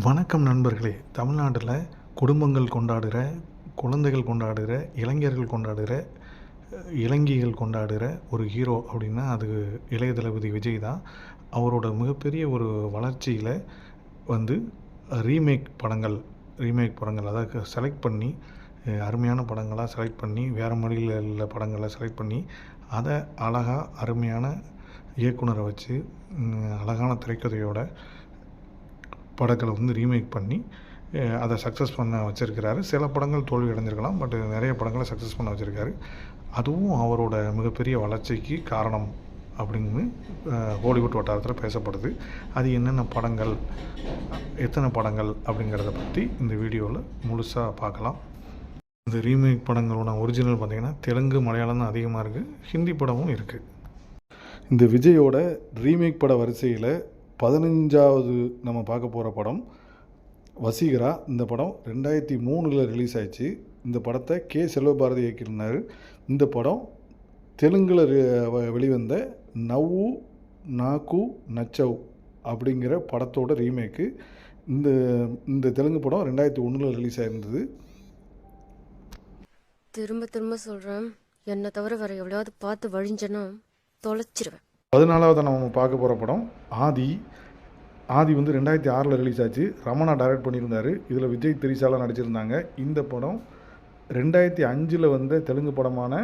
வணக்கம் நண்பர்களே. தமிழ்நாட்டில் குடும்பங்கள் கொண்டாடுகிற குழந்தைகள் கொண்டாடுகிற இளைஞர்கள் கொண்டாடுகிற அஹ், இளைஞிகள் கொண்டாடுகிற ஒரு ஹீரோ அப்படின்னா அது இளைய தளபதி விஜய் தான். அவரோட மிகப்பெரிய ஒரு வளர்ச்சியில் வந்து ரீமேக் படங்கள் ரீமேக் படங்கள் அதாவது செலக்ட் பண்ணி அருமையான படங்களாக செலக்ட் பண்ணி வேறு மொழியில் உள்ள படங்களை செலக்ட் பண்ணி அதை அழகாக அருமையான இயக்குனரை வச்சு அழகான திரைக்கதையோட படங்களை வந்து ரீமேக் பண்ணி அதை சக்ஸஸ் பண்ண வச்சுருக்கிறாரு. சில படங்கள் தோல்வி அடைஞ்சிருக்கலாம் பட் நிறைய படங்களை சக்ஸஸ் பண்ண வச்சுருக்காரு. அதுவும் அவரோட மிகப்பெரிய வளர்ச்சிக்கு காரணம் அப்படின்னு ஹாலிவுட் வட்டாரத்தில் பேசப்படுது. அது என்னென்ன படங்கள் எத்தனை படங்கள் அப்படிங்கிறத பற்றி இந்த வீடியோவில் முழுசாக பார்க்கலாம். இந்த ரீமேக் படங்களோட ஒரிஜினல் பார்த்திங்கன்னா தெலுங்கு மலையாளம் தான் அதிகமாக இருக்குது ஹிந்தி படமும் இருக்குது இந்த விஜயோட ரீமேக் பட வரிசையில் பதினஞ்சாவது நம்ம பார்க்க போகிற படம் வசீகரா. இந்த படம் ரெண்டாயிரத்தி மூணில் ரிலீஸ் ஆயிடுச்சு. இந்த படத்தை கே. செல்வபாரதி இயக்கியிருந்தார். இந்த படம் தெலுங்கில் வெளிவந்த நவ்வு நாக்கு நச்சவ் அப்படிங்கிற படத்தோட ரீமேக்கு இந்த இந்த தெலுங்கு படம் ரெண்டாயிரத்தி ஒன்றில் ரிலீஸ் ஆயிருந்தது. திரும்ப திரும்ப சொல்கிறேன் என்னை தவிர வேறு எவ்வளோயாவது பார்த்து வழிஞ்சேன்னா தொலைச்சிருவேன். பதினாலாவது நம்ம பார்க்க போகிற படம். ஆதி ஆதி வந்து ரெண்டாயிரத்தி ஆறில் ரிலீஸ் ஆச்சு. ரமணா டைரக்ட் பண்ணியிருந்தார். இதில் விஜய் திரிசாலா நடிச்சிருந்தாங்க. இந்த படம் ரெண்டாயிரத்தி அஞ்சில் வந்த தெலுங்கு படமான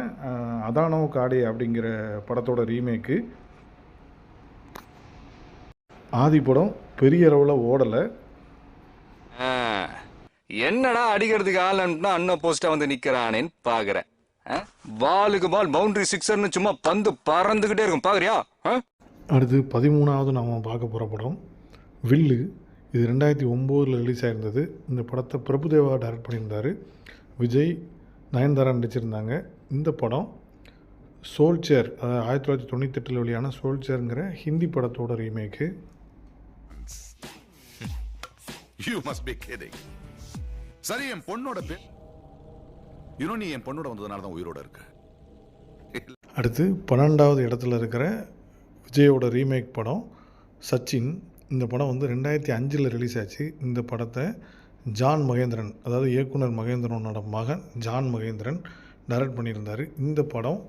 அதானோ காடே அப்படிங்கிற படத்தோட ரீமேக்கு ஆதி படம் பெரிய அளவில் ஓடலை. என்னடா அடிக்கிறதுக்கு ஆள் அண்ணன் போஸ்டா வந்து நிக்கிறானேன்னு பாக்குறேன். ஆ? பாலுக்கு பால் பவுண்டரி சிக்ஸர்னு சும்மா பந்து பறந்துகிட்டே இருக்கும். பாக்குறியா? ஆ? அடுத்து பதிமூணாவது நாம் பார்க்க போகிற படம். வில்லு இது ரெண்டாயிரத்தி ஒம்போதில் ரிலீஸ் ஆயிருந்தது. இந்த படத்தை பிரபுதேவா டைரக்ட் பண்ணியிருந்தார். விஜய் நயன்தாரா நடிச்சிருந்தாங்க. இந்த படம் சோல்ஜர் அதாவது ஆயிரத்தி தொள்ளாயிரத்தி தொண்ணூத்தெட்டில் வெளியான சோல்ஜருங்கிற ஹிந்தி படத்தோட remake you must be kidding சரி என் பொண்ணோட பேர் இன்னும் நீ என் பொண்ணோட வந்ததுனால தான் உயிரோட இருக்கு. அடுத்து பன்னெண்டாவது இடத்துல இருக்கிற விஜயோட ரீமேக் படம் சச்சின். இந்த படம் வந்து ரெண்டாயிரத்தி அஞ்சில் ரிலீஸ் ஆச்சு. இந்த படத்தை ஜான் மகேந்திரன் அதாவது இயக்குனர் மகேந்திரனோட மகன் ஜான் மகேந்திரன் டைரக்ட் பண்ணியிருந்தார். இந்த படம்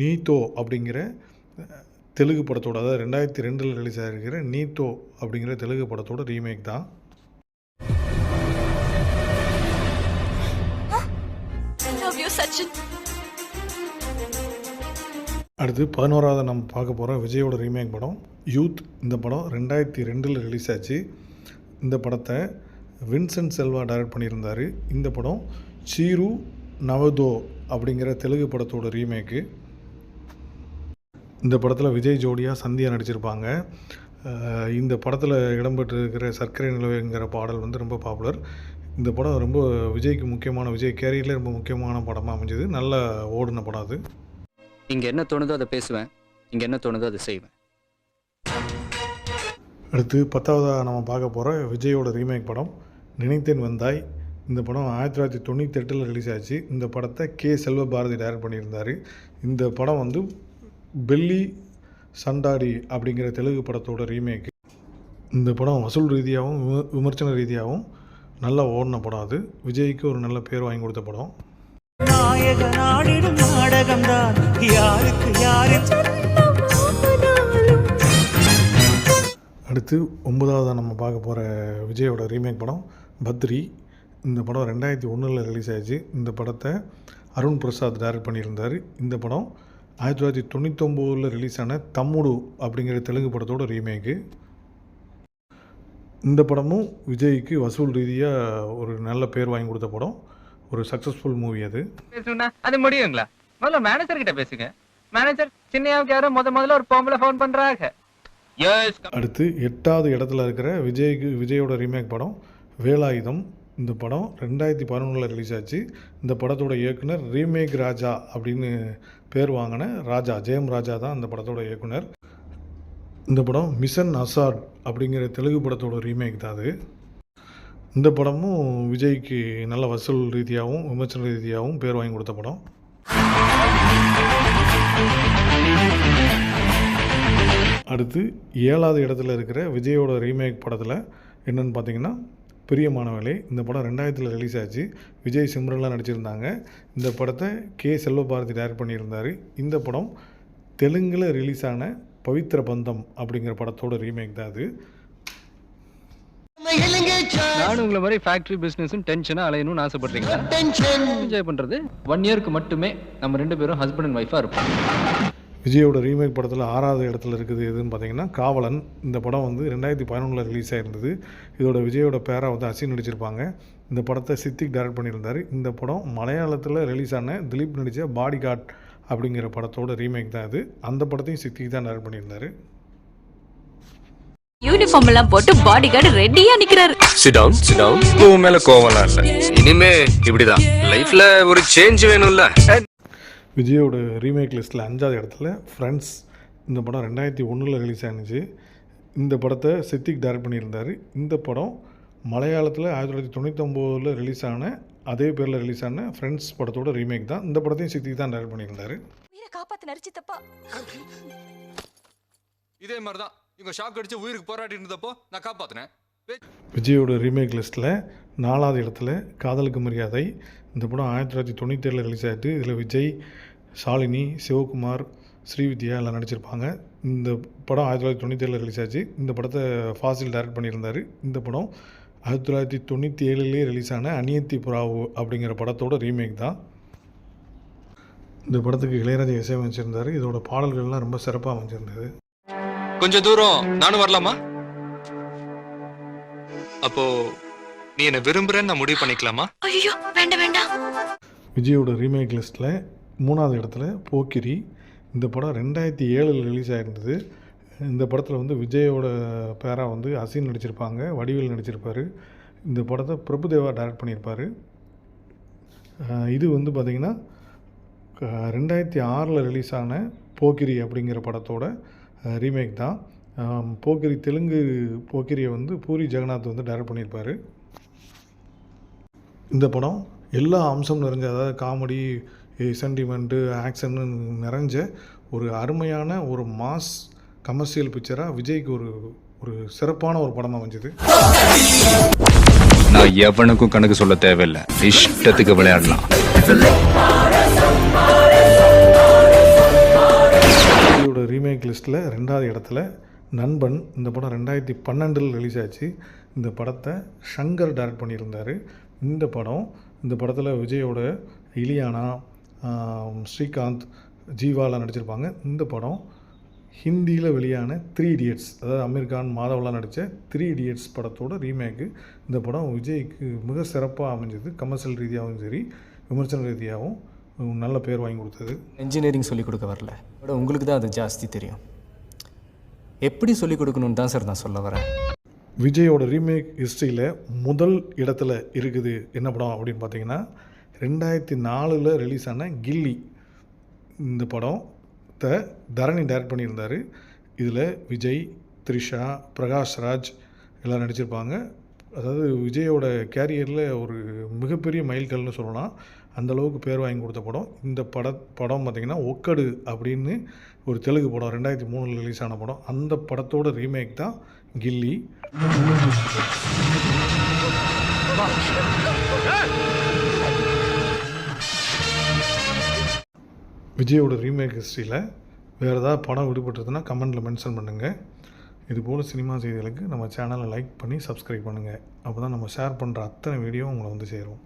நீத்தோ அப்படிங்கிற தெலுங்கு படத்தோட அதாவது ரெண்டாயிரத்தி ரெண்டில் ரிலீஸ் ஆகிருக்கிற நீத்தோ அப்படிங்கிற தெலுங்கு படத்தோட ரீமேக் தான். சச்சின். அடுத்து பதினோராவது நம்ம பார்க்க போகிற விஜயோட ரீமேக் படம் யூத் இந்த படம் ரெண்டாயிரத்தி ரெண்டில் ரிலீஸ் ஆச்சு. இந்த படத்தை வின்சென்ட் செல்வா டைரக்ட் பண்ணியிருந்தார். இந்த படம் சீரு நவதோ அப்படிங்கிற தெலுங்கு படத்தோட ரீமேக்கு இந்த படத்தில் விஜய் ஜோடியாக சந்தியா நடிச்சிருப்பாங்க. இந்த படத்தில் இடம்பெற்றிருக்கிற சர்க்கரை நிலவுங்கிற பாடல் வந்து ரொம்ப பாப்புலர் இந்த படம் ரொம்ப விஜய்க்கு முக்கியமான விஜய் கேரியரில் ரொம்ப முக்கியமான படமாக அமைஞ்சது. நல்ல ஓடின படம் அது. இங்க என்ன தோணுதோ அதை பேசுவேன். இங்க என்ன தோணுதோ அதை செய்வேன். அடுத்து பத்தாவதாக நம்ம பார்க்க போகிற விஜயோட ரீமேக் படம் நினைத்தேன் வந்தாய். இந்த படம் ஆயிரத்தி தொள்ளாயிரத்தி தொண்ணூத்தெட்டில் ரிலீஸ் ஆச்சு. இந்த படத்தை கே செல்வபாரதி டைரக்ட் பண்ணியிருந்தார். இந்த படம் வந்து பெல்லி சண்டாடி அப்படிங்கிற தெலுங்கு படத்தோட ரீமேக் இந்த படம் வசூல் ரீதியாகவும் விம- விமர்சன ரீதியாகவும் நல்லா ஓடின படம் அது விஜய்க்கு ஒரு நல்ல பேர் வாங்கி கொடுத்த படம். நாயகன் ஆடிடும் நாடகம்தான் யாருக்கு யாரு அடுத்து ஒன்பதாவதாக நம்ம பார்க்க போகிற விஜயோட ரீமேக் படம் பத்ரி. இந்த படம் ரெண்டாயிரத்தி ஒன்றில் ரிலீஸ் ஆயிடுச்சு. இந்த படத்தை அருண் பிரசாத் டைரக்ட் பண்ணியிருந்தார். இந்த படம் ஆயிரத்தி தொள்ளாயிரத்தி தொண்ணூத்தொம்போதில் ரிலீஸ் ஆன தம்முடு அப்படிங்கிற தெலுங்கு படத்தோட ரீமேக்கு இந்த படமும் விஜய்க்கு வசூல் ரீதியாக ஒரு நல்ல பேர் வாங்கி கொடுத்த படம். ஒரு சக்ஸஸ்ஃபுல் மூவி அது. அது முடியுங்களா? முதல்ல மேனேஜர் கிட்ட பேசுங்க. மேனேஜர் சின்னையாவுக்கு யாரோ முத முதல்ல ஒரு பொம்பளை ஃபோன் பண்றாங்க. எஸ் அடுத்து எட்டாவது இடத்துல இருக்கிற விஜய்க்கு விஜயோட ரீமேக் படம் வேலாயுதம். இந்த படம் ரெண்டாயிரத்தி பதினொன்றில் ரிலீஸ் ஆச்சு. இந்த படத்தோட இயக்குனர் ரீமேக் ராஜா அப்படின்னு பேர் வாங்கின ராஜா ஜெயம் ராஜா தான் இந்த படத்தோட இயக்குனர். இந்த படம் மிஷன் அசாட் அப்படிங்கிற தெலுங்கு படத்தோட ரீமேக் தான் அது. இந்த படமும் விஜய்க்கு நல்ல வசூல் ரீதியாகவும் விமர்சன ரீதியாகவும் பேர் வாங்கி கொடுத்த படம். அடுத்து ஏழாவது இடத்துல இருக்கிற விஜயோட ரீமேக் படத்தில் என்னென்னு பார்த்தீங்கன்னா பிரியமானவளே இந்த படம் ரெண்டாயிரத்தில் ரிலீஸ் ஆச்சு. விஜய் சிம்ரன்லாம் நடிச்சிருந்தாங்க. இந்த படத்தை கே செல்வபாரதி டைரக்ட் பண்ணியிருந்தார். இந்த படம் தெலுங்கில் ரிலீஸ் ஆன பவித்ர பந்தம் அப்படிங்கிற படத்தோட ரீமேக் தான் அது. நானும் உங்களை மாதிரி ஃபேக்டரி பிசினஸ் டென்ஷனா அலையணும்னு ஆசைப்படுறீங்களா? என்ஜாய் பண்றது. ஒன் இயர்க்கு மட்டுமே நம்ம ரெண்டு பேரும் ஹஸ்பண்ட் அண்ட் ஒய்ஃபா இருப்போம். விஜயோட ரீமேக் படத்தில் ஆறாவது இடத்துல இருக்குது எதுன்னு பார்த்தீங்கன்னா காவலன். இந்த படம் வந்து ரெண்டாயிரத்தி பதினொன்றில் ரிலீஸ் ஆயிருந்தது. இதோட விஜயோட பேரா வந்து அசின் நடிச்சிருப்பாங்க. இந்த படத்தை சித்திக் டைரக்ட் பண்ணியிருந்தார். இந்த படம் மலையாளத்தில் ரிலீஸ் ஆன திலீப் நடித்த பாடி கார்ட் அப்படிங்கிற படத்தோட ரீமேக் தான் இது. அந்த படத்தையும் சித்திக் தான் டைரக்ட் பண்ணியிருந்தார். யூனிஃபார்ம் எல்லாம் போட்டு பாடி கார்டு ரெடியா நிக்கிறாரு. சிட் டவுன் சிட் டவுன் உன் மேல கோவம்லாம் இல்ல. இனிமே இப்படிதான். லைஃப்ல ஒரு சேஞ்ச் வேணும்ல. விஜயோட ரீமேக் லிஸ்ட்டில் அஞ்சாவது இடத்துல ஃப்ரெண்ட்ஸ் இந்த படம் ரெண்டாயிரத்தி ஒன்றில் ரிலீஸ் ஆனிச்சு. இந்த படத்தை சித்திக் டைரக்ட் பண்ணியிருந்தார். இந்த படம் மலையாளத்தில் ஆயிரத்தி தொள்ளாயிரத்தி தொண்ணூத்தொம்போதில் ரிலீஸ் ஆன அதே பேரில் ரிலீஸ் ஆன ஃப்ரெண்ட்ஸ் படத்தோட ரீமேக் தான். இந்த படத்தையும் சித்திக் தான் டைரக்ட் பண்ணியிருந்தார். உயிரை காப்பாத்து நடிச்சு தப்பா இதே மாதிரிதான். இவங்க ஷாக் அடிச்சு உயிருக்கு போராடி இருந்தப்போ நான் காப்பாத்தினேன். விஜயோட ரீமேக் லிஸ்ட்டில் நாலாவது இடத்துல காதலுக்கு மரியாதை. இந்த படம் ஆயிரத்தி தொள்ளாயிரத்தி தொண்ணூற்றி ஏழில் ரிலீஸ் ஆகிட்டு இதில் விஜய் ஷாலினி சிவகுமார் ஸ்ரீவித்யா எல்லாம் நடிச்சிருப்பாங்க. இந்த படம் ஆயிரத்தி தொள்ளாயிரத்தி தொண்ணூற்றி ஏழில் ரிலீஸ் ஆச்சு. இந்த படத்தை ஃபாசில் டைரக்ட் பண்ணியிருந்தார். இந்த படம் ஆயிரத்தி தொள்ளாயிரத்தி தொண்ணூற்றி ஏழுலேயே ரிலீஸ் ஆன அநியத்தி புறாவு அப்படிங்கிற படத்தோட ரீமேக் தான். இந்த படத்துக்கு இளையராஜா இசையமைச்சிருந்தார் இதோட பாடல்கள்லாம் ரொம்ப சிறப்பாக அமைஞ்சிருந்தது. கொஞ்சம் தூரம். நானும் வரலாமா? அப்போ நீ என்ன விரும்புறேன்னு நான் முடிவு பண்ணிக்கலாமா? ஐயோ வேண்டாம் வேண்டாம். விஜயோட ரீமேக் லிஸ்ட்டில் மூணாவது இடத்துல போக்கிரி. இந்த படம் ரெண்டாயிரத்தி ஏழில் ரிலீஸ் ஆயிருந்தது. இந்த படத்தில் வந்து விஜயோட பேரா வந்து அசின் நடிச்சிருப்பாங்க வடிவேல் நடிச்சிருப்பார். இந்த படத்தை பிரபுதேவா டைரக்ட் பண்ணியிருப்பார். இது வந்து பார்த்திங்கன்னா ரெண்டாயிரத்தி ஆறில் ரிலீஸ் ஆன போக்கிரி அப்படிங்கிற படத்தோட ரீமேக் தான். போக்கிரி தெலுங்கு போக்கிரியை வந்து பூரி ஜெகநாத் வந்து டைரக்ட் பண்ணியிருப்பார். இந்த படம் எல்லா அம்சம் நிறைஞ்ச அதாவது காமெடி சென்டிமெண்ட்டு ஆக்ஷன்னு நிறைஞ்ச ஒரு அருமையான ஒரு மாஸ் கமர்ஷியல் பிக்சராக விஜய்க்கு ஒரு ஒரு சிறப்பான ஒரு படமாக அமைஞ்சது. நான் எவனுக்கும் கணக்கு சொல்ல தேவையில்லை. இஷ்டத்துக்கு விளையாடலாம். விஜயோட ரீமேக் லிஸ்ட்டில் ரெண்டாவது இடத்துல நண்பன் இந்த படம் ரெண்டாயிரத்தி பன்னெண்டில் ரிலீஸ் ஆச்சு. இந்த படத்தை ஷங்கர் டைரக்ட் பண்ணியிருந்தார். இந்த படம் இந்த படத்தில் விஜயோட இலியானா ஸ்ரீகாந்த் ஜீவாலாம் நடிச்சிருப்பாங்க. இந்த படம் ஹிந்தியில் வெளியான த்ரீ இடியட்ஸ் அதாவது அமீர் கான் மாதவெல்லாம் நடித்த த்ரீ இடியட்ஸ் படத்தோட ரீமேக்கு இந்த படம் விஜய்க்கு மிக சிறப்பாக அமைஞ்சது. கமர்ஷியல் ரீதியாகவும் சரி விமர்சன ரீதியாகவும் நல்ல பேர் வாங்கி கொடுத்தது. இன்ஜினியரிங் சொல்லிக் கொடுக்க வரல. பட் உங்களுக்கு தான் அது ஜாஸ்தி தெரியும். எப்படி சொல்லிக் கொடுக்கணும்னு தான் சார் நான் சொல்ல வரேன். விஜயோட ரீமேக் ஹிஸ்ட்ரியில் முதல் இடத்துல இருக்குது என்ன படம் அப்படின்னு பார்த்தீங்கன்னா ரெண்டாயிரத்தி நாலில் ரிலீஸ் ஆன கில்லி. இந்த படத்தை தரணி டைரக்ட் பண்ணியிருந்தார். இதில் விஜய் த்ரிஷா பிரகாஷ் ராஜ் எல்லாம் நடிச்சிருப்பாங்க. அதாவது விஜயோட கேரியரில் ஒரு மிகப்பெரிய மைல்கல்னு சொல்லலாம். அந்த அளவுக்கு பேர் வாங்கி கொடுத்த படம். இந்த பட படம் பார்த்திங்கன்னா ஒக்கடு அப்படின்னு ஒரு தெலுங்கு படம் ரெண்டாயிரத்தி மூணில் ரிலீஸ் ஆன படம். அந்த படத்தோட ரீமேக் தான் கில்லி. விஜயோட ரீமேக் ஹிஸ்ட்ரியில் வேறு ஏதாவது படம் விடுபட்டுருதுன்னா கமெண்ட்டில் மென்ஷன் பண்ணுங்கள் இதுபோல் சினிமா செய்திகளுக்கு நம்ம சேனலை லைக் பண்ணி சப்ஸ்கிரைப் பண்ணுங்கள் அப்போ தான் நம்ம ஷேர் பண்ணுற அத்தனை வீடியோ உங்களை வந்து சேரும்.